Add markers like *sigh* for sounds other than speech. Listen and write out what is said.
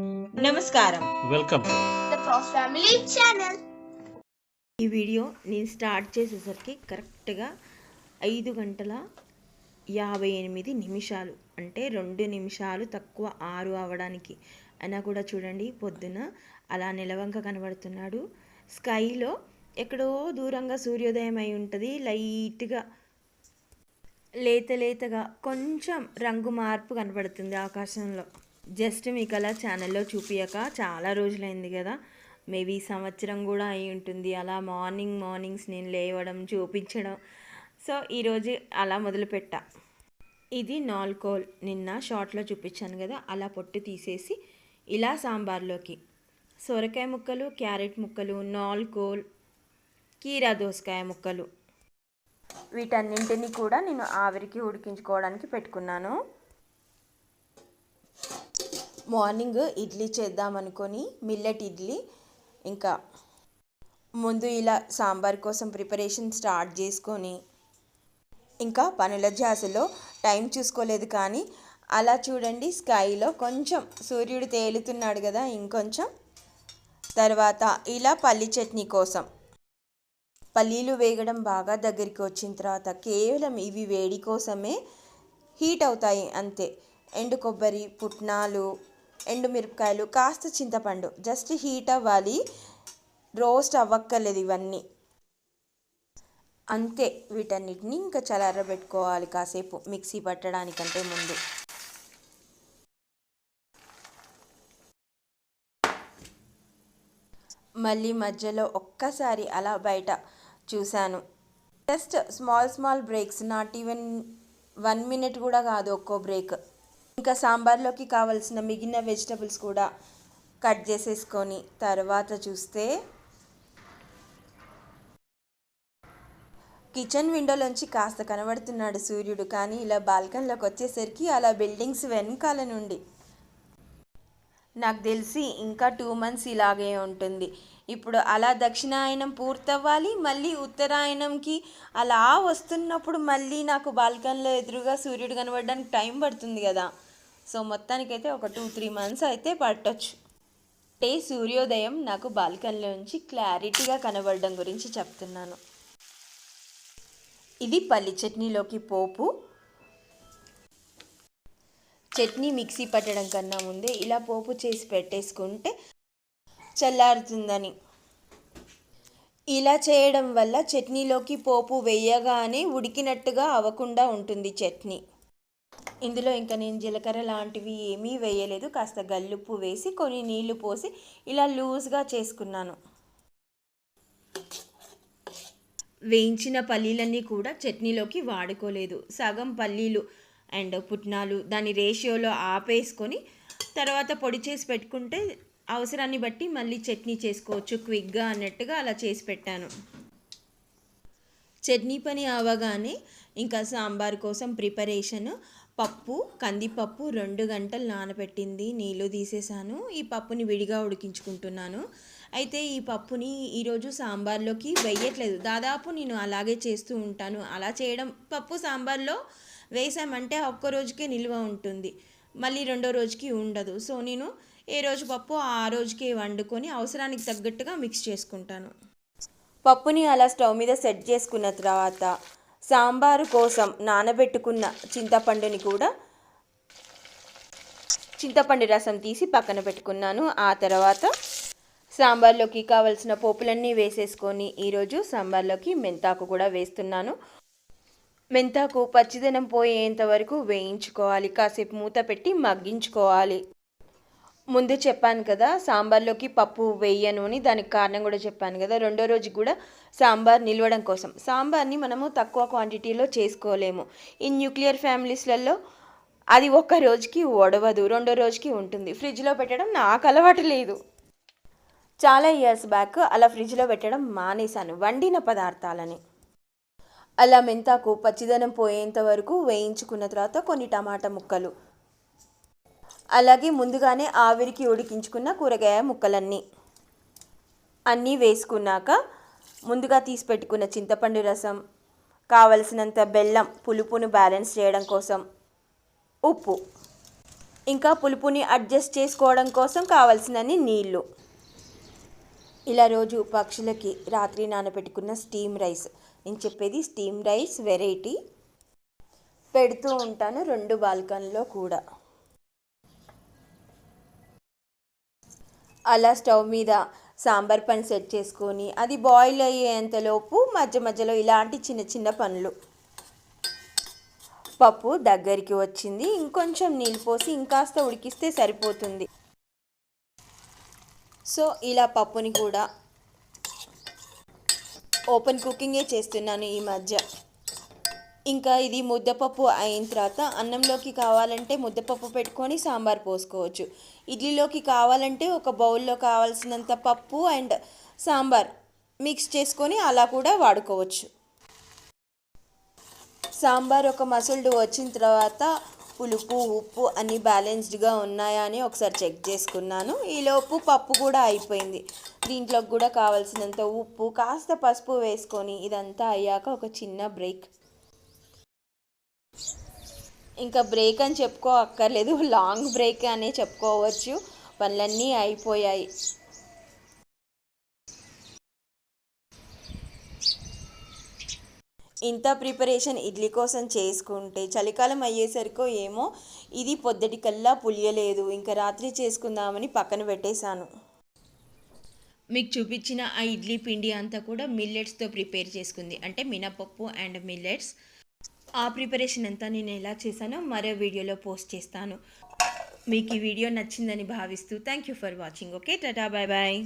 నమస్కారం. Welcome. To the Prof Family channel. ఈ video నేను స్టార్ట్ చేసేసరికి కరెక్ట్గా ఐదు గంటల యాభై ఎనిమిది నిమిషాలు అంటే రెండు నిమిషాలు తక్కువ ఆరు అవ్వడానికి అయినా కూడా చూడండి పొద్దున అలా నిలవంక కనబడుతున్నాడు. స్కైలో ఎక్కడో దూరంగా సూర్యోదయం అయి ఉంటుంది. లైట్గా లేత లేతగా కొంచెం రంగు మార్పు కనబడుతుంది ఆకాశంలో. జస్ట్ మీకు అలా ఛానల్లో చూపించక చాలా రోజులైంది కదా. మేబీ సంవత్సరం కూడా అయి ఉంటుంది. అలా మార్నింగ్ మార్నింగ్స్ నేను లేవడం చూపించడం. సో ఈరోజు అలా మొదలుపెట్టా. ఇది నాల్కోల్. నిన్న షార్ట్లో చూపించాను కదా. అలా పొట్టు తీసేసి ఇలా సాంబార్లోకి. సొరకాయ ముక్కలు క్యారెట్ ముక్కలు నాల్కోల్ కీరా దోసకాయ ముక్కలు. వీటన్నింటినీ కూడా నేను ఆవిరికి ఉడికించుకోవడానికి పెట్టుకున్నాను. మార్నింగ్ ఇడ్లీ చేద్దామనుకొని మిల్లెట్ ఇడ్లీ ఇంకా ముందు ఇలా సాంబార్ కోసం ప్రిపరేషన్ స్టార్ట్ చేసుకొని ఇంకా పనుల జాసలో టైం చూసుకోలేదు కానీ అలా చూడండి స్కైలో కొంచెం సూర్యుడు తేలుతున్నాడు కదా ఇంకొంచెం. తర్వాత ఇలా పల్లి చట్నీ కోసం. పల్లీలు వేగడం బాగా దగ్గరికి వచ్చిన తర్వాత కేవలం ఇవి వేడి కోసమే హీట్ అవుతాయి అంతే. ఎండు కొబ్బరి పుట్నాలు ఎండు మిరపకాయలు కాస్త చింతపండు. జస్ట్ హీట్ అవ్వాలి. రోస్ట్ అవ్వక్కర్లేదు ఇవన్నీ. అంతే వీటన్నిటిని ఇంకా చల్లారబెట్టుకోవాలి కాసేపు మిక్సీ పట్టడానికంటే ముందు. మళ్ళీ మధ్యలో ఒక్కసారి అలా బయట చూశాను. Just small small breaks. Not even one minute కూడా కాదు ఒక్కో బ్రేక్. ఇంకా సాంబార్లోకి కావాల్సిన మిగిలిన వెజిటబుల్స్ కూడా కట్ చేసేసుకొని తర్వాత చూస్తే కిచెన్ విండోలోంచి కాస్త కనబడుతున్నాడు సూర్యుడు కానీ ఇలా బాల్కన్లోకి వచ్చేసరికి అలా బిల్డింగ్స్ వెనకాల నుండి. నాకు తెలిసి ఇంకా టూ మంత్స్ ఇలాగే ఉంటుంది. ఇప్పుడు అలా దక్షిణాయనం పూర్తవ్వాలి మళ్ళీ ఉత్తరాయణంకి అలా వస్తున్నప్పుడు మళ్ళీ నాకు బాల్కన్లో ఎదురుగా సూర్యుడు కనబడడానికి టైం పడుతుంది కదా. సో మొత్తానికైతే ఒక టూ త్రీ మంత్స్ అయితే పట్టొచ్చు. అంటే సూర్యోదయం నాకు బాల్కనీలో నుంచి క్లారిటీగా కనబడడం గురించి చెప్తున్నాను. ఇది పల్లి చట్నీలోకి పోపు. చట్నీ మిక్సీ పట్టడం కన్నా ముందే ఇలా పోపు చేసి పెట్టేసుకుంటే చల్లారుతుందని. ఇలా చేయడం వల్ల చట్నీలోకి పోపు వేయగానే ఉడికినట్టుగా అవ్వకుండా ఉంటుంది చట్నీ. ఇందులో ఇంకా నేను జీలకర్ర లాంటివి ఏమీ వేయలేదు. కాస్త గల్లుప్పు వేసి కొన్ని నీళ్ళు పోసి ఇలా లూజ్గా చేసుకున్నాను. వేయించిన పల్లీలన్నీ కూడా చట్నీలోకి వాడుకోలేదు. సగం పల్లీలు అండ్ పుట్నాలు దాని రేషియోలో ఆపేసుకొని తర్వాత పొడి చేసి పెట్టుకుంటే అవసరాన్ని బట్టి మళ్ళీ చట్నీ చేసుకోవచ్చు. క్విక్గా అన్నట్టుగా అలా చేసి పెట్టాను. చట్నీ పని అవగానే ఇంకా సాంబార్ కోసం ప్రిపరేషన్ పప్పు కందిపప్పు రెండు గంటలు నానబెట్టింది నీళ్ళు తీసేసాను. ఈ పప్పుని విడిగా ఉడికించుకుంటున్నాను. అయితే ఈ పప్పుని ఈరోజు సాంబార్లోకి వేయట్లేదు దాదాపు నేను అలాగే చేస్తూ ఉంటాను. అలా చేయడం పప్పు సాంబార్లో వేసామంటే ఒక్క రోజుకే నిల్వ ఉంటుంది. మళ్ళీ రెండో రోజుకి ఉండదు. సో నేను ఏ రోజు పప్పు ఆ రోజుకే వండుకొని అవసరానికి తగ్గట్టుగా మిక్స్ చేసుకుంటాను. పప్పుని అలా స్టవ్ మీద సెట్ చేసుకున్న తర్వాత సాంబారు కోసం నానబెట్టుకున్న చింతపండుని కూడా చింతపండు రసం తీసి పక్కన పెట్టుకున్నాను. ఆ తర్వాత సాంబార్లోకి కావలసిన పోపులన్నీ వేసేసుకొని ఈరోజు సాంబార్లోకి మెంతాకు కూడా వేస్తున్నాను. మెంతాకు పచ్చిదనం పోయేంత వరకు వేయించుకోవాలి. కాసేపు మూత పెట్టి మగ్గించుకోవాలి. ముందు చెప్పాను కదా సాంబార్లోకి పప్పు వేయను అని దానికి కారణం కూడా చెప్పాను కదా. రెండో రోజు కూడా సాంబార్ నిలవడం కోసం. సాంబార్ని మనము తక్కువ క్వాంటిటీలో చేసుకోలేము. ఈ న్యూక్లియర్ ఫ్యామిలీస్లలో అది ఒక్క రోజుకి ఒడవదు రెండో రోజుకి ఉంటుంది. ఫ్రిడ్జ్లో పెట్టడం నాకు అలవాటు లేదు. చాలా ఇయర్స్ బ్యాక్ అలా ఫ్రిడ్జ్లో పెట్టడం మానేశాను. వండిన పదార్థాలని. అలా మెంతాకు పచ్చిదనం పోయేంత వరకు వేయించుకున్న తర్వాత కొన్ని టమాటా ముక్కలు అలాగే ముందుగానే ఆవిరికి ఉడికించుకున్న కూరగాయ ముక్కలన్నీ. అన్నీ వేసుకున్నాక ముందుగా తీసి పెట్టుకున్న చింతపండు రసం కావలసినంత బెల్లం పులుపును బ్యాలెన్స్ చేయడం కోసం ఉప్పు. ఇంకా పులుపుని అడ్జస్ట్ చేసుకోవడం కోసం కావాల్సినన్ని నీళ్ళు ఇలా రోజు పక్షులకి రాత్రి నానబెట్టుకున్న స్టీమ్ రైస్. నేను చెప్పేది స్టీమ్ రైస్ వెరైటీ. పెడుతూ ఉంటాను రెండు బాల్కన్లో కూడా. అలా స్టవ్ మీద సాంబార్ పని సెట్ చేసుకొని అది బాయిల్ అయ్యేంతలోపు మధ్య మధ్యలో ఇలాంటి చిన్న చిన్న పనులు. పప్పు దగ్గరికి వచ్చింది ఇంకొంచెం నీళ్ళు పోసి ఇంకాస్త ఉడికిస్తే సరిపోతుంది. సో ఇలా పప్పుని కూడా ఓపెన్ కుకింగే చేస్తున్నాను ఈ మధ్య. ఇంకా ఇది ముద్దపప్పు అయిన తర్వాత అన్నంలోకి కావాలంటే ముద్దపప్పు పెట్టుకొని సాంబార్ పోసుకోవచ్చు. ఇడ్లీలోకి కావాలంటే ఒక బౌల్లో కావాల్సినంత పప్పు అండ్ సాంబార్ మిక్స్ చేసుకొని అలా కూడా వాడుకోవచ్చు. సాంబార్ ఒక మసుల్డ్ వచ్చిన తర్వాత పులుపు ఉప్పు అన్నీ బ్యాలెన్స్డ్గా ఉన్నాయా అని ఒకసారి చెక్ చేసుకున్నాను. ఈలోపు పప్పు కూడా అయిపోయింది. దీంట్లోకి కూడా కావాల్సినంత ఉప్పు కాస్త పసుపు వేసుకొని ఇదంతా అయ్యాక ఒక చిన్న బ్రేక్. ఇంకా బ్రేక్ అని చెప్పుకో అక్కర్లేదు *laughs* లాంగ్ బ్రేక్ అనే చెప్పుకోవచ్చు. పనులన్నీ అయిపోయాయి. ఇంత ప్రిపరేషన్ ఇడ్లీ కోసం చేసుకుంటే చలికాలం అయ్యేసరికో ఏమో ఇది పొద్దుటికల్లా పులియలేదు. ఇంకా రాత్రి చేసుకుందామని పక్కన పెట్టేశాను. మీకు చూపించిన ఆ ఇడ్లీ పిండి అంతా కూడా మిల్లెట్స్తో ప్రిపేర్ చేసుకుంది. అంటే మినపప్పు అండ్ మిల్లెట్స్ ఆ ప్రిపరేషన్ అంతా నేను ఎలా చేశానో మరో వీడియోలో పోస్ట్ చేస్తాను. మీకు ఈ వీడియో నచ్చిందని భావిస్తూ thank you for watching okay? Tata bye bye.